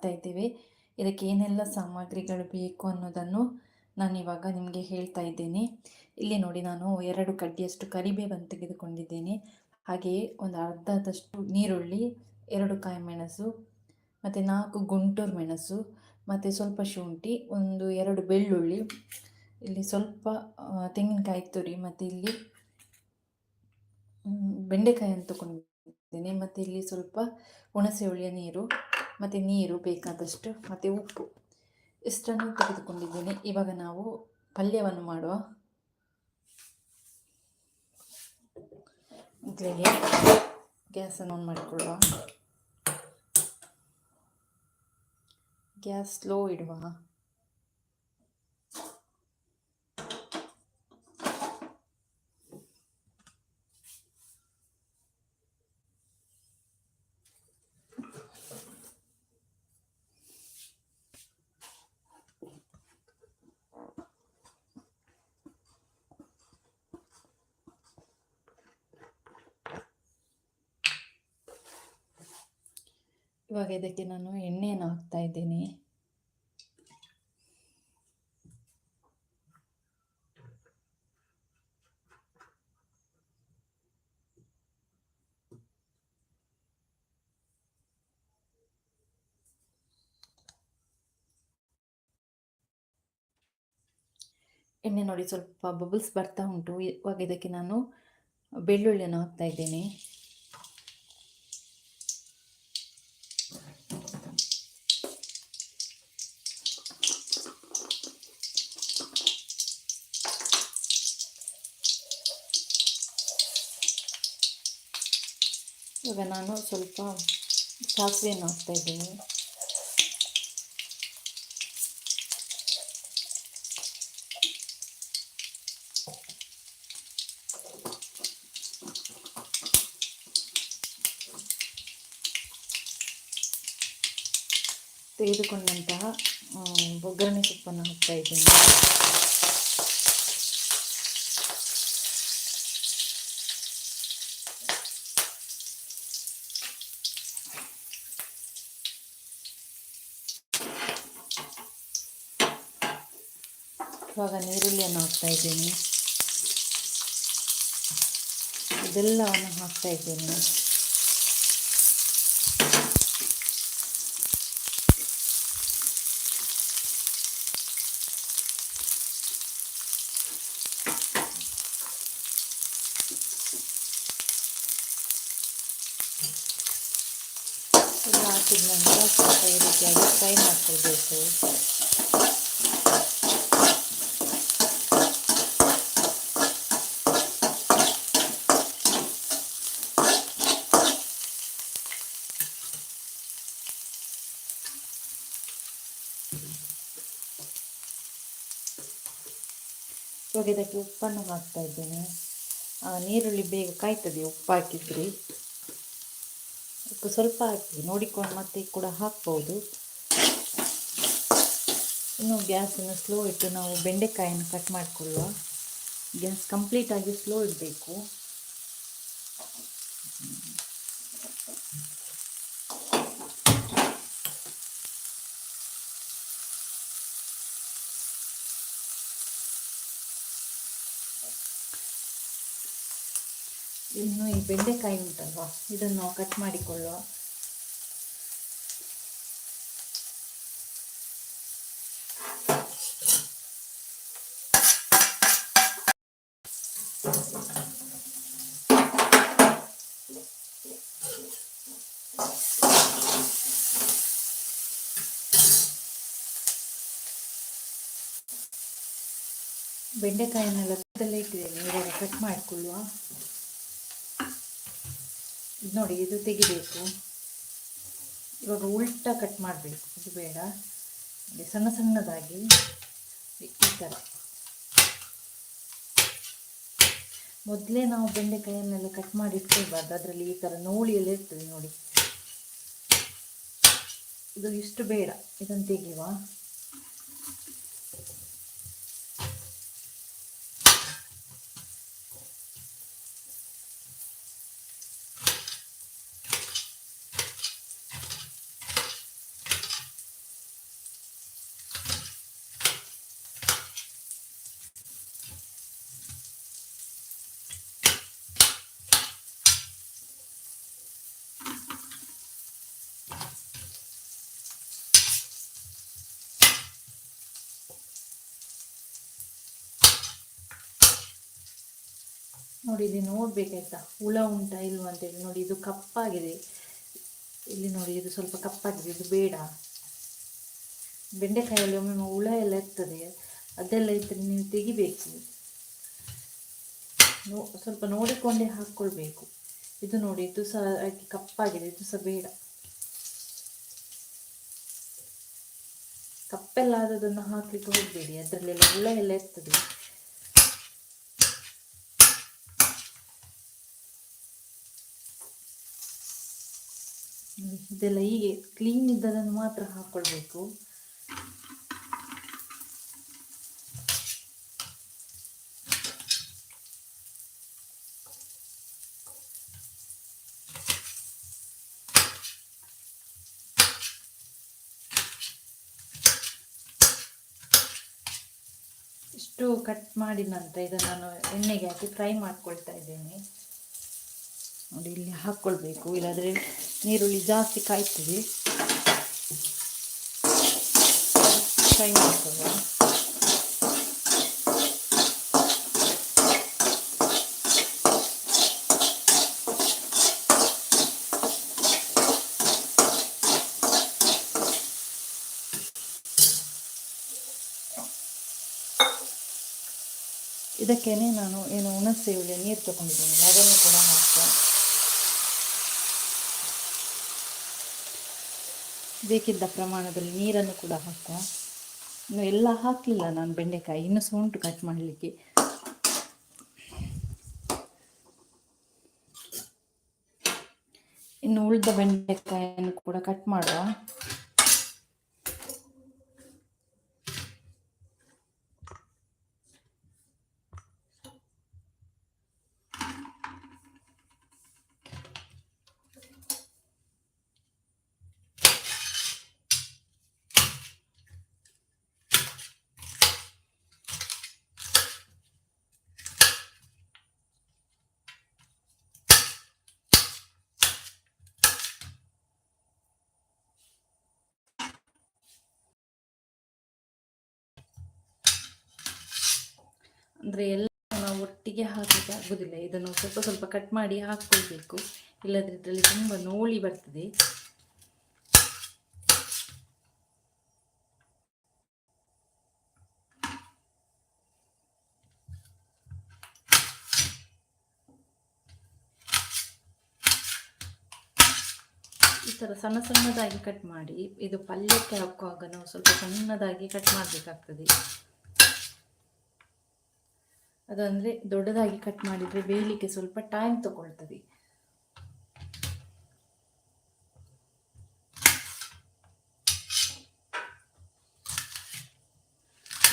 ಮಾಡ್ತಾ ಇದ್ದೀವಿ. ಇದಕ್ಕೆ ಏನೆಲ್ಲ ಸಾಮಗ್ರಿಗಳು ಬೇಕು ಅನ್ನೋದನ್ನು ನಾನು ಇವಾಗ ನಿಮಗೆ ಹೇಳ್ತಾ ಇದ್ದೇನೆ. ಇಲ್ಲಿ ನೋಡಿ ನಾನು ಎರಡು ಕಡ್ಡಿಯಷ್ಟು ಕರಿಬೇವನ್ನು ತೆಗೆದುಕೊಂಡಿದ್ದೇನೆ. ಹಾಗೆಯೇ ಒಂದು ಅರ್ಧದಷ್ಟು ನೀರುಳ್ಳಿ ಎರಡು ಕಾಯಿ ಮೆಣಸು, ಮತ್ತು ನಾಲ್ಕು ಗುಂಟೂರು ಮೆಣಸು, ಮತ್ತು ಸ್ವಲ್ಪ ಶುಂಠಿ, ಒಂದು ಎರಡು ಬೆಳ್ಳುಳ್ಳಿ, ಇಲ್ಲಿ ಸ್ವಲ್ಪ ತೆಂಗಿನಕಾಯಿ ತುರಿ, ಮತ್ತು ಇಲ್ಲಿ ಬೆಂಡೆಕಾಯಿ ಅಂತ ತಗೊಂಡಿದ್ದೇನೆ ಮತ್ತು ಇಲ್ಲಿ ಸ್ವಲ್ಪ ಹುಣಸೆ ಹುಳಿಯ ನೀರು ಮತ್ತು ನೀರು ಬೇಕಾದಷ್ಟು, ಮತ್ತು ಉಪ್ಪು ಇಷ್ಟನ್ನು ತೆಗೆದುಕೊಂಡಿದ್ದೇನೆ. ಇವಾಗ ನಾವು ಪಲ್ಯವನ್ನು ಮಾಡುವ ಮೊದಲಿಗೆ ಗ್ಯಾಸನ್ನು ಆನ್ ಮಾಡಿಕೊಳ್ಳುವ. ಗ್ಯಾಸ್ ಸ್ಲೋ ಇಡುವ. ಇವಾಗ ಇದಕ್ಕೆ ನಾನು ಎಣ್ಣೆಯನ್ನು ಹಾಕ್ತಾ ಇದ್ದೀನಿ. ಎಣ್ಣೆ ನೋಡಿ ಸ್ವಲ್ಪ ಬಬಲ್ಸ್ ಬರ್ತಾ ಉಂಟು. ಇವಾಗ ಇದಕ್ಕೆ ನಾನು ಬೆಳ್ಳುಳ್ಳಿಯನ್ನು ಹಾಕ್ತಾ ಇದ್ದೇನೆ ಇವಾಗ ನಾನು ಸ್ವಲ್ಪ ಸಾಸಿವೆಯನ್ನು ಹಾಕ್ತಾ ಇದ್ದೀನಿ. ತೆಗೆದುಕೊಂಡಂತಹ ಒಗ್ಗರಣೆ ಸೊಪ್ಪನ್ನು ಹಾಕ್ತಾ ಇದ್ದೀನಿ ಇವಾಗ ನೀರುಳ್ಳಿಯನ್ನು ಹಾಕ್ತಾ ಇದ್ದೀನಿ. ಇದೆಲ್ಲವನ್ನು ಹಾಕ್ತಾ ಇದ್ದೀನಿ. ಎಲ್ಲ ಹಾಕಿದ ನಂತರ ಸ್ವಲ್ಪ ಈ ರೀತಿಯಾಗಿ ಫ್ರೈ ಮಾಡ್ಕೊಳ್ಬೇಕು. ಇವಾಗ ಇದಕ್ಕೆ ಉಪ್ಪನ್ನು ಹಾಕ್ತಾ ಇದ್ದೇನೆ. ನೀರುಳ್ಳಿ ಬೇಗ ಕಾಯ್ತದೆ, ಉಪ್ಪು ಹಾಕಿದ್ರಿ. ಉಪ್ಪು ಸ್ವಲ್ಪ ಹಾಕಿ, ನೋಡಿಕೊಂಡು ಮತ್ತೆ ಕೂಡ ಹಾಕ್ಬೋದು. ಇನ್ನು ಗ್ಯಾಸನ್ನು ಸ್ಲೋ ಇಟ್ಟು ನಾವು ಬೆಂಡೆಕಾಯನ್ನು ಕಟ್ ಮಾಡಿಕೊಳ್ಳುವ. ಗ್ಯಾಸ್ ಕಂಪ್ಲೀಟಾಗಿ ಸ್ಲೋ ಇಡಬೇಕು. ಇನ್ನು ಈ ಬೆಂಡೆಕಾಯಿ ಉಂಟಲ್ವಾ? ಇದನ್ನು ಕಟ್ ಮಾಡಿಕೊಳ್ಳುವ. ಬೆಂಡೆಕಾಯನ್ನೆಲ್ಲ ಇಟ್ಟಿದ್ದೇನೆ. ಇವಾಗ ಕಟ್ ಮಾಡಿಕೊಳ್ಳುವ. ನೋಡಿ, ಇದು ತೆಗಿಬೇಕು. ಇವಾಗ ಉಲ್ಟಾ ಕಟ್ ಮಾಡಬೇಕು. ಇದು ಬೇಡ. ಸಣ್ಣ ಸಣ್ಣದಾಗಿ ಈ ಥರ. ಮೊದಲೇ ನಾವು ಬೆಂಡೆಕಾಯನ್ನೆಲ್ಲ ಕಟ್ ಮಾಡಿ ಇಟ್ಕೊಳ್ಬಾರ್ದು. ಅದರಲ್ಲಿ ಈ ಥರ ನೋಳಿಯಲ್ಲಿ ಇರ್ತದೆ ನೋಡಿ. ಇದು ಇಷ್ಟು ಬೇಡ. ಇದನ್ನು ತೆಗೆಯುವ. ಇಲ್ಲಿ ನೋಡಬೇಕಾಯ್ತಾ ಹುಳ ಉಂಟಾ ಇಲ್ವಾ ಅಂತೇಳಿ ನೋಡಿ, ಇದು ಕಪ್ಪಾಗಿದೆ. ಇಲ್ಲಿ ನೋಡಿ, ಇದು ಸ್ವಲ್ಪ ಕಪ್ಪಾಗಿದೆ, ಇದು ಬೇಡ. ಬೆಂಡೆಕಾಯಲ್ಲಿ ಒಮ್ಮೊಮ್ಮೆ ಹುಳ ಎಲ್ಲ ಇರ್ತದೆ. ಅದೆಲ್ಲ ಇದ್ದರೆ ನೀವು ತೆಗಿಬೇಕು. ನೋ, ಸ್ವಲ್ಪ ನೋಡಿಕೊಂಡೇ ಹಾಕ್ಕೊಳ್ಬೇಕು. ಇದು ನೋಡಿ, ಇದು ಸಹ ಹಾಗೆ ಕಪ್ಪಾಗಿದೆ, ಇದು ಸಹ ಬೇಡ. ಕಪ್ಪೆಲ್ಲ ಆದದನ್ನು ಹಾಕಲಿಕ್ಕೆ ಹೋಗಬೇಡಿ. ಅದರಲ್ಲೆಲ್ಲ ಹುಳ ಎಲ್ಲ ಇರ್ತದೆ. ಇದೆಲ್ಲ ಹೀಗೆ ಕ್ಲೀನ್ ಇದ್ದದನ್ನು ಮಾತ್ರ ಹಾಕ್ಕೊಳ್ಬೇಕು ಇಷ್ಟು ಕಟ್ ಮಾಡಿದ ನಂತರ ಇದನ್ನು ನಾನು ಎಣ್ಣೆಗೆ ಹಾಕಿ ಫ್ರೈ ಮಾಡ್ಕೊಳ್ತಾ ಇದ್ದೇನೆ. ನೋಡಿ, ಇಲ್ಲಿ ಹಾಕ್ಕೊಳ್ಬೇಕು ಇಲ್ಲಾದರೆ ನೀರುಳ್ಳಿ ಜಾಸ್ತಿ ಕಾಯ್ತದೆ ಫ್ರೈ ಮಾಡ್ಕೊಳ್ಳುವ ಇದಕ್ಕೇನೆ ನಾನು ಏನು ಹುಣಸೆ ಹುಳಿ, ನೀರು ತಗೊಂಡಿದ್ದೀನಿ. ಅದನ್ನು ಕೂಡ ಹಾಕ್ತಾ ಬೇಕಿದ್ದ ಪ್ರಮಾಣದಲ್ಲಿ ನೀರನ್ನು ಕೂಡ ಹಾಕುವ. ಇನ್ನು ಎಲ್ಲ ಹಾಕಲಿಲ್ಲ ನಾನು ಬೆಂಡೆಕಾಯಿ. ಇನ್ನು ಸೋಂಟು ಕಟ್ ಮಾಡಲಿಕ್ಕೆ. ಇನ್ನು ಉಳಿದ ಬೆಂಡೆಕಾಯಿಯನ್ನು ಕೂಡ ಕಟ್ ಮಾಡುವ. ಅಂದರೆ ಎಲ್ಲ ನಾವು ಒಟ್ಟಿಗೆ ಹಾಕಲಿಕ್ಕೆ ಆಗೋದಿಲ್ಲ. ಇದನ್ನು ಸ್ವಲ್ಪ ಸ್ವಲ್ಪ ಕಟ್ ಮಾಡಿ ಹಾಕ್ಕೊಳ್ಬೇಕು. ಇಲ್ಲದ್ರೆ ಇದರಲ್ಲಿ ತುಂಬ ನೋಳಿ ಬರ್ತದೆ. ಈ ಥರ ಸಣ್ಣ ಸಣ್ಣದಾಗಿ ಕಟ್ ಮಾಡಿ, ಇದು ಪಲ್ಯಕ್ಕೆ ಹಾಕುವಾಗ ನಾವು ಸ್ವಲ್ಪ ಸಣ್ಣದಾಗಿ ಕಟ್ ಮಾಡಬೇಕಾಗ್ತದೆ. ಅದಂದರೆ ದೊಡ್ಡದಾಗಿ ಕಟ್ ಮಾಡಿದರೆ ಬೇಯಲಿಕ್ಕೆ ಸ್ವಲ್ಪ ಟೈಮ್ ತಗೊಳ್ತದೆ.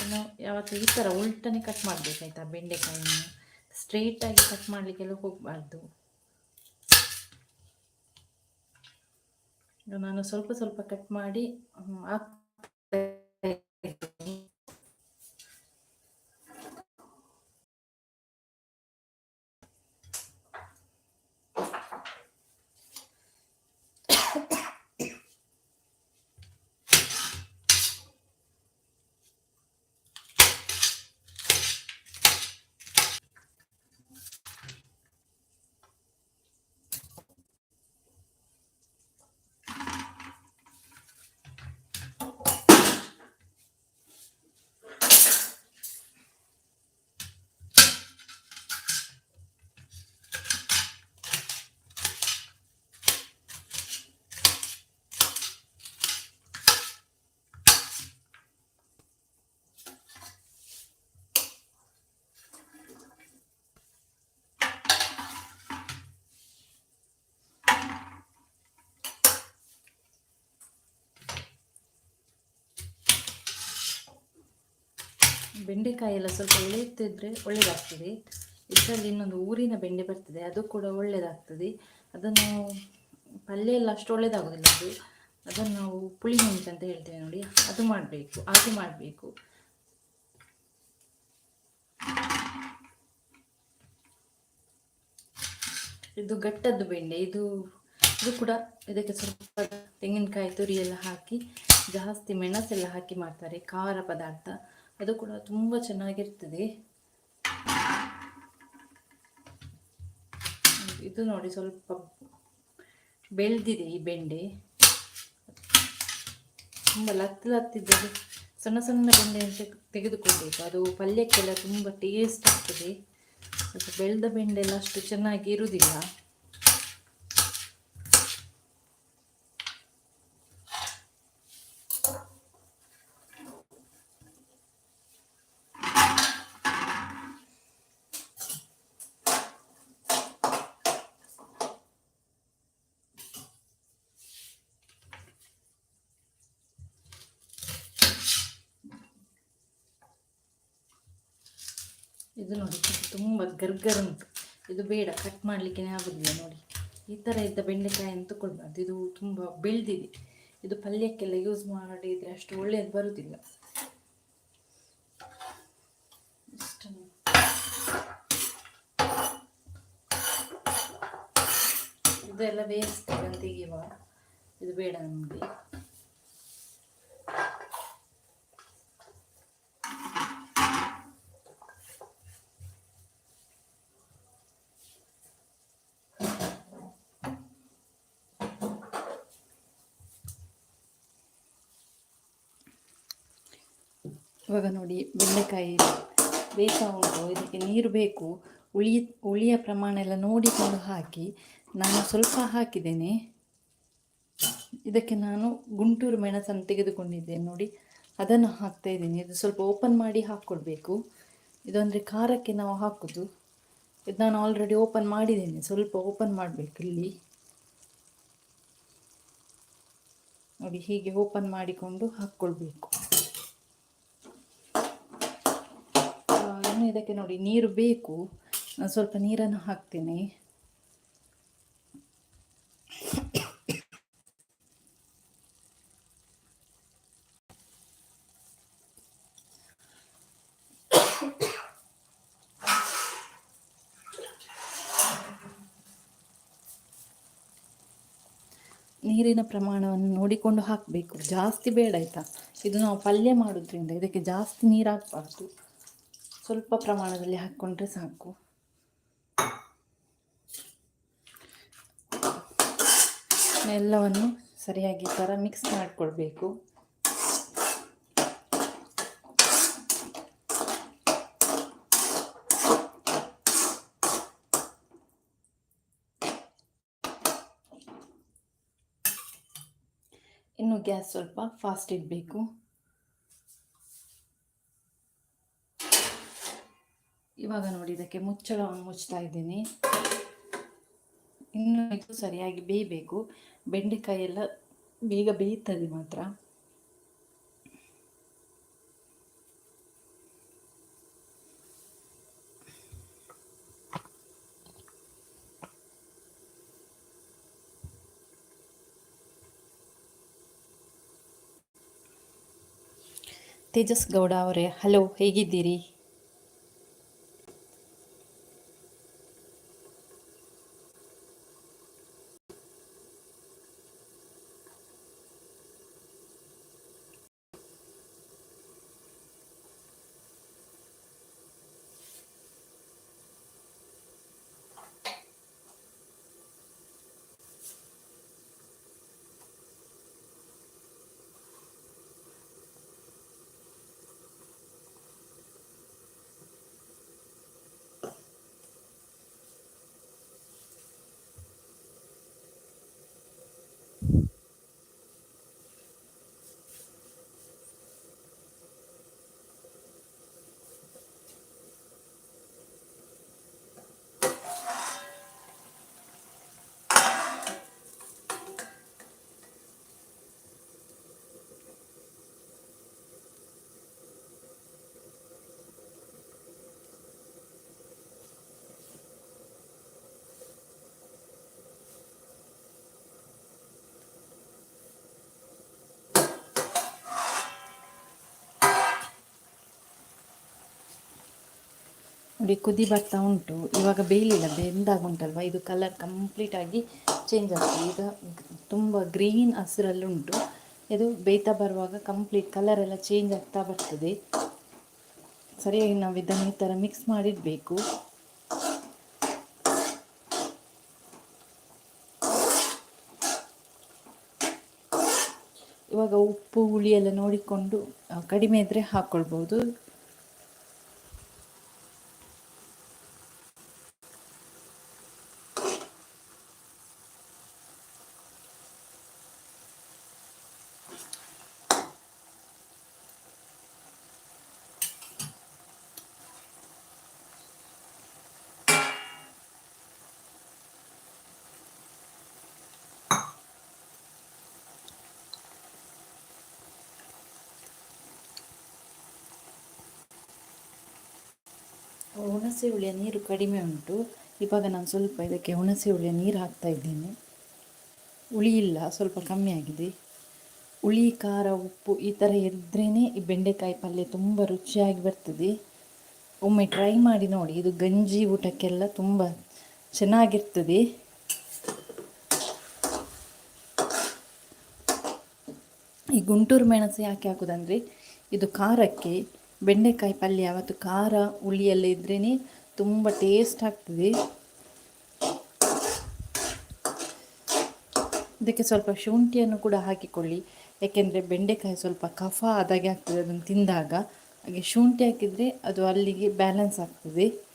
ಇನ್ನು ಯಾವತ್ತು ಈ ಥರ ಉಲ್ಟನೆ ಕಟ್ ಮಾಡಬೇಕಾಯ್ತಾ? ಬೆಂಡೆಕಾಯಿನ ಸ್ಟ್ರೈಟಾಗಿ ಕಟ್ ಮಾಡಲಿಕ್ಕೆಲ್ಲ ಹೋಗಬಾರ್ದು. ನಾನು ಸ್ವಲ್ಪ ಸ್ವಲ್ಪ ಕಟ್ ಮಾಡಿ ಹಾಕ್ತಾ ಬೆಂಡೆಕಾಯಿ ಎಲ್ಲ ಸ್ವಲ್ಪ ಎಳೆಯುತ್ತಿದ್ರೆ ಒಳ್ಳೆಯದಾಗ್ತದೆ ಇದರಲ್ಲಿ ಇನ್ನೊಂದು ಊರಿನ ಬೆಂಡೆ ಬರ್ತದೆ, ಅದು ಕೂಡ ಒಳ್ಳೆಯದಾಗ್ತದೆ ಅದನ್ನು ಪಲ್ಯ ಎಲ್ಲ ಅಷ್ಟು ಒಳ್ಳೆಯದಾಗೋದಿಲ್ಲ ಅದು. ಅದನ್ನು ನಾವು ಪುಳಿ ಅಂತ ಹೇಳ್ತೇವೆ ನೋಡಿ, ಅದು ಮಾಡಬೇಕು, ಹಾಗೆ ಮಾಡಬೇಕು. ಇದು ಗಟ್ಟದ್ದು ಬೆಂಡೆ ಇದು ಇದು ಕೂಡ ಇದಕ್ಕೆ ಸ್ವಲ್ಪ ತೆಂಗಿನಕಾಯಿ ತುರಿ ಎಲ್ಲ ಹಾಕಿ, ಜಾಸ್ತಿ ಮೆಣಸೆಲ್ಲ ಹಾಕಿ ಮಾಡ್ತಾರೆ, ಖಾರ ಪದಾರ್ಥ. ಅದು ಕೂಡ ತುಂಬ ಚೆನ್ನಾಗಿರ್ತದೆ. ಇದು ನೋಡಿ ಸ್ವಲ್ಪ ಬೆಳೆದಿದೆ ಈ ಬೆಂಡೆ. ತುಂಬ ಲತ್ತು ಲತ್ತಿದ್ದರೆ ಸಣ್ಣ ಸಣ್ಣ ಬೆಂಡೆ ಅಂತ ತೆಗೆದುಕೊಳ್ಬೇಕು. ಅದು ಪಲ್ಯಕ್ಕೆಲ್ಲ ತುಂಬ ಟೇಸ್ಟ್ ಆಗ್ತದೆ. ಬೆಳೆದ ಬೆಂಡೆ ಎಲ್ಲ ಅಷ್ಟು ಚೆನ್ನಾಗಿ ಇರುವುದಿಲ್ಲ. ಇದು ನೋಡಿ ತುಂಬ ಗರ್ಗರ್ ಉಂಟು. ಇದು ಬೇಡ ಕಟ್ ಮಾಡಲಿಕ್ಕೆ ಆಗೋದಿಲ್ಲ ನೋಡಿ. ಈ ಥರ ಇದ್ದ ಬೆಂಡೆಕಾಯಿ ಅಂತ ತಗೊಳ್ಬಾರ್ದು ಇದು ತುಂಬ ಬೆಳೆದಿದೆ. ಇದು ಪಲ್ಯಕ್ಕೆಲ್ಲ ಯೂಸ್ ಮಾಡಿದರೆ ಅಷ್ಟು ಒಳ್ಳೆಯದು ಬರುವುದಿಲ್ಲ ಇದೆಲ್ಲ ವೇಸ್ಟ್ ತೆಗೆಯುವ ಇದು ಬೇಡ ನಮಗೆ. ಇವಾಗ ನೋಡಿ ಬೆಂಡೆಕಾಯಿ ಬೇಕಾ ಉಂಟು? ಇದಕ್ಕೆ ನೀರು ಬೇಕು. ಉಳಿ ಉಳಿಯ ಪ್ರಮಾಣ ಎಲ್ಲ ನೋಡಿಕೊಂಡು ಹಾಕಿ ನಾನು ಸ್ವಲ್ಪ ಹಾಕಿದ್ದೇನೆ. ಇದಕ್ಕೆ ನಾನು ಗುಂಟೂರು ಮೆಣಸನ್ನು ತೆಗೆದುಕೊಂಡಿದ್ದೇನೆ. ನೋಡಿ, ಅದನ್ನು ಹಾಕ್ತಾ ಇದ್ದೀನಿ. ಇದು ಸ್ವಲ್ಪ ಓಪನ್ ಮಾಡಿ ಹಾಕ್ಕೊಡ್ಬೇಕು. ಇದು ಅಂದರೆ ಖಾರಕ್ಕೆ ನಾವು ಹಾಕೋದು. ಇದು ನಾನು ಆಲ್ರೆಡಿ ಓಪನ್ ಮಾಡಿದ್ದೇನೆ. ಸ್ವಲ್ಪ ಓಪನ್ ಮಾಡಬೇಕು ಇಲ್ಲಿ. ನೋಡಿ, ಹೀಗೆ ಓಪನ್ ಮಾಡಿಕೊಂಡು ಹಾಕ್ಕೊಳ್ಬೇಕು ಇನ್ನು ಇದಕ್ಕೆ ನೋಡಿ, ನೀರು ಬೇಕು. ನಾನು ಸ್ವಲ್ಪ ನೀರನ್ನು ಹಾಕ್ತೀನಿ. ನೀರಿನ ಪ್ರಮಾಣವನ್ನು ನೋಡಿಕೊಂಡು ಹಾಕಬೇಕು. ಜಾಸ್ತಿ ಬೇಡ ಆಯಿತಾ? ಇದು ನಾವು ಪಲ್ಯ ಮಾಡೋದ್ರಿಂದ ಇದಕ್ಕೆ ಜಾಸ್ತಿ ನೀರು ಹಾಕಬಾರ್ದು. ಸ್ವಲ್ಪ ಪ್ರಮಾಣದಲ್ಲಿ ಹಾಕ್ಕೊಂಡ್ರೆ ಸಾಕು. ಎಲ್ಲವನ್ನು ಸರಿಯಾಗಿ ಥರ ಮಿಕ್ಸ್ ಮಾಡಿಕೊಳ್ಬೇಕು. ಇನ್ನು ಗ್ಯಾಸ್ ಸ್ವಲ್ಪ ಫಾಸ್ಟ್ ಇಡಬೇಕು. ಇವಾಗ ನೋಡಿ ಇದಕ್ಕೆ ಮುಚ್ಚಳವನ್ನು ಮುಚ್ತಾ ಇದ್ದೀನಿ. ಇನ್ನು ಇದು ಸರಿಯಾಗಿ ಬೇಯಬೇಕು. ಬೆಂಡೆಕಾಯಿ ಎಲ್ಲ ಬೇಗ ಬೇಯುತ್ತದೆ ಮಾತ್ರ. ತೇಜಸ್ ಗೌಡ ಅವರೇ, ಹಲೋ, ಹೇಗಿದ್ದೀರಿ? ನೋಡಿ, ಕುದಿ ಬರ್ತಾ ಉಂಟು. ಇವಾಗ ಬೇಯಲಿಲ್ಲ ಬೆಂದಾಗ ಉಂಟಲ್ವ ಇದು ಕಲರ್ ಕಂಪ್ಲೀಟಾಗಿ ಚೇಂಜ್ ಆಗ್ತದೆ ಈಗ ತುಂಬ ಗ್ರೀನ್ ಹಸಿರಲ್ಲುಂಟು ಇದು ಬೇಯ್ತಾ ಬರುವಾಗ ಕಂಪ್ಲೀಟ್ ಕಲರ್ ಎಲ್ಲ ಚೇಂಜ್ ಆಗ್ತಾ ಬರ್ತದೆ. ಸರಿಯಾಗಿ ನಾವು ಇದನ್ನು ಈ ಥರ ಮಿಕ್ಸ್ ಮಾಡಿಡಬೇಕು. ಇವಾಗ ಉಪ್ಪು, ಹುಳಿ ಎಲ್ಲ ನೋಡಿಕೊಂಡು ಕಡಿಮೆ ಇದ್ದರೆ ಹಾಕ್ಕೊಳ್ಬೋದು ಹುಣಸೆ ಹುಳಿಯ ನೀರು ಕಡಿಮೆ ಉಂಟು. ಇವಾಗ ನಾನು ಸ್ವಲ್ಪ ಇದಕ್ಕೆ ಹುಣಸೆ ಹುಳಿಯ ನೀರು ಹಾಕ್ತಾ ಇದ್ದೇನೆ. ಹುಳಿ ಇಲ್ಲ, ಸ್ವಲ್ಪ ಕಮ್ಮಿ ಆಗಿದೆ. ಹುಳಿ, ಖಾರ, ಉಪ್ಪು ಈ ಥರ ಇದ್ರೇ ಈ ಬೆಂಡೆಕಾಯಿ ಪಲ್ಯ ತುಂಬ ರುಚಿಯಾಗಿ ಬರ್ತದೆ. ಒಮ್ಮೆ ಟ್ರೈ ಮಾಡಿ ನೋಡಿ. ಇದು ಗಂಜಿ ಊಟಕ್ಕೆಲ್ಲ ತುಂಬ ಚೆನ್ನಾಗಿರ್ತದೆ. ಈ ಗುಂಟೂರು ಮೆಣಸು ಯಾಕೆ ಹಾಕೋದಂದರೆ, ಇದು ಖಾರಕ್ಕೆ ಬೆಂಡೆಕಾಯಿ ಪಲ್ಯ ಮತ್ತು ಖಾರ ಹುಳಿಯೆಲ್ಲ ಇದ್ರೇ ತುಂಬ ಟೇಸ್ಟ್ ಆಗ್ತದೆ. ಇದಕ್ಕೆ ಸ್ವಲ್ಪ ಶುಂಠಿಯನ್ನು ಕೂಡ ಹಾಕಿಕೊಳ್ಳಿ. ಯಾಕೆಂದರೆ ಬೆಂಡೆಕಾಯಿ ಸ್ವಲ್ಪ ಕಫ ಆದಾಗೆ ಆಗ್ತದೆ ಅದನ್ನು ತಿಂದಾಗ. ಹಾಗೆ ಶುಂಠಿ ಹಾಕಿದರೆ ಅದು ಅಲ್ಲಿಗೆ ಬ್ಯಾಲೆನ್ಸ್ ಆಗ್ತದೆ.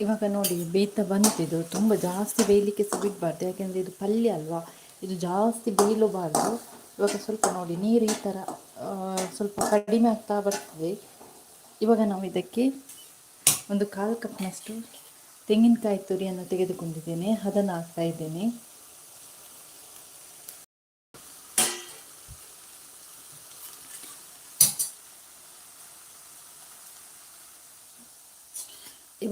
ಇವಾಗ ನೋಡಿ, ಬೇಯ್ತಾ ಬಂತು ಇದು. ತುಂಬ ಜಾಸ್ತಿ ಬೇಯಲಿಕ್ಕೆ ಸಹ ಬಿಡಬಾರ್ದು ಯಾಕೆಂದರೆ ಇದು ಪಲ್ಯ ಅಲ್ವಾ? ಇದು ಜಾಸ್ತಿ ಬೇಯಲೂಬಾರ್ದು. ಇವಾಗ ಸ್ವಲ್ಪ ನೋಡಿ, ನೀರು ಈ ಥರ ಸ್ವಲ್ಪ ಕಡಿಮೆ ಆಗ್ತಾ ಬರ್ತದೆ. ಇವಾಗ ನಾವು ಇದಕ್ಕೆ ಒಂದು ಕಾಲು ಕಪ್ನಷ್ಟು ತೆಂಗಿನಕಾಯಿ ತುರಿಯನ್ನು ತೆಗೆದುಕೊಂಡಿದ್ದೇನೆ. ಅದನ್ನು ಹಾಕ್ತಾ ಇದ್ದೇನೆ.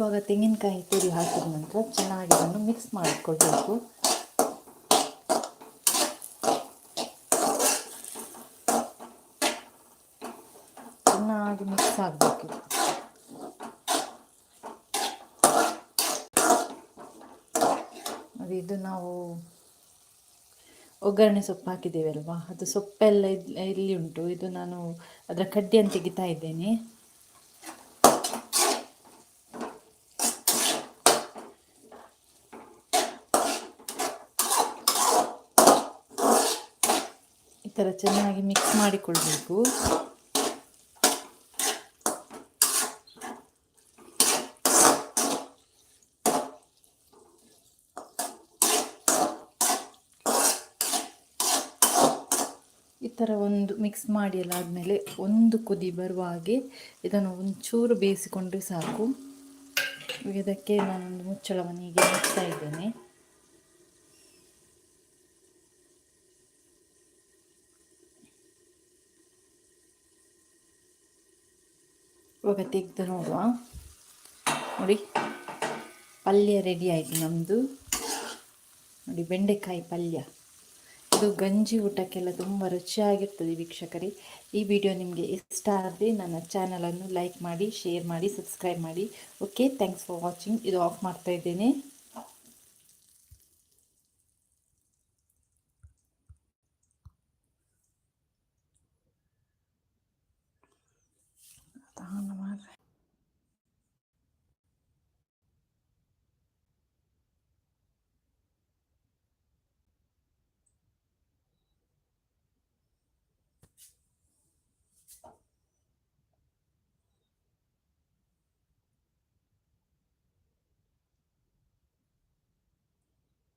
ಇವಾಗ ತೆಂಗಿನಕಾಯಿ ತುರಿ ಹಾಕಿದ ನಂತರ ಚೆನ್ನಾಗಿ ಇದನ್ನು ಮಿಕ್ಸ್ ಮಾಡಿಕೊಳ್ಬೇಕು. ಚೆನ್ನಾಗಿ ಮಿಕ್ಸ್ ಆಗಬೇಕು. ಅದು ಇದು ನಾವು ಒಗ್ಗರಣೆ ಸೊಪ್ಪು ಹಾಕಿದ್ದೇವೆ ಅಲ್ವಾ? ಅದು ಸೊಪ್ಪೆಲ್ಲ ಇಲ್ಲಿ ಉಂಟು. ಇದು ನಾನು ಅದರ ಕಡ್ಡಿಯನ್ನು ತೆಗಿತಾ ಇದ್ದೇನೆ. ಚೆನ್ನಾಗಿ ಮಿಕ್ಸ್ ಮಾಡಿಕೊಳ್ಬೇಕು. ಈ ಥರ ಒಂದು ಮಿಕ್ಸ್ ಮಾಡಿ ಎಲ್ಲ ಆದಮೇಲೆ ಒಂದು ಕುದಿ ಬರುವ ಹಾಗೆ ಇದನ್ನು ಒಂಚೂರು ಬೇಯಿಸಿಕೊಂಡ್ರೆ ಸಾಕು. ಇದಕ್ಕೆ ನಾನೊಂದು ಮುಚ್ಚಳವನ್ನು ಹೀಗೆ ಮುಚ್ತಾ ಇದ್ದೇನೆ. ಇವಾಗ ತೆಗೆದು ನೋಡುವ. ನೋಡಿ, ಪಲ್ಯ ರೆಡಿ ಆಯಿತು ನಮ್ಮದು ನೋಡಿ, ಬೆಂಡೆಕಾಯಿ ಪಲ್ಯ. ಇದು ಗಂಜಿ ಊಟಕ್ಕೆಲ್ಲ ತುಂಬ ರುಚಿಯಾಗಿರ್ತದೆ ವೀಕ್ಷಕರೇ. ಈ ವಿಡಿಯೋ ನಿಮಗೆ ಇಷ್ಟ ಆದರೆ ನನ್ನ ಚಾನಲನ್ನು ಲೈಕ್ ಮಾಡಿ ಶೇರ್ ಮಾಡಿ ಸಬ್ಸ್ಕ್ರೈಬ್ ಮಾಡಿ. ಓಕೆ ಥ್ಯಾಂಕ್ಸ್ ಫಾರ್ ವಾಚಿಂಗ್ ಇದು ಆಫ್ ಮಾಡ್ತಾ ಇದ್ದೇನೆ.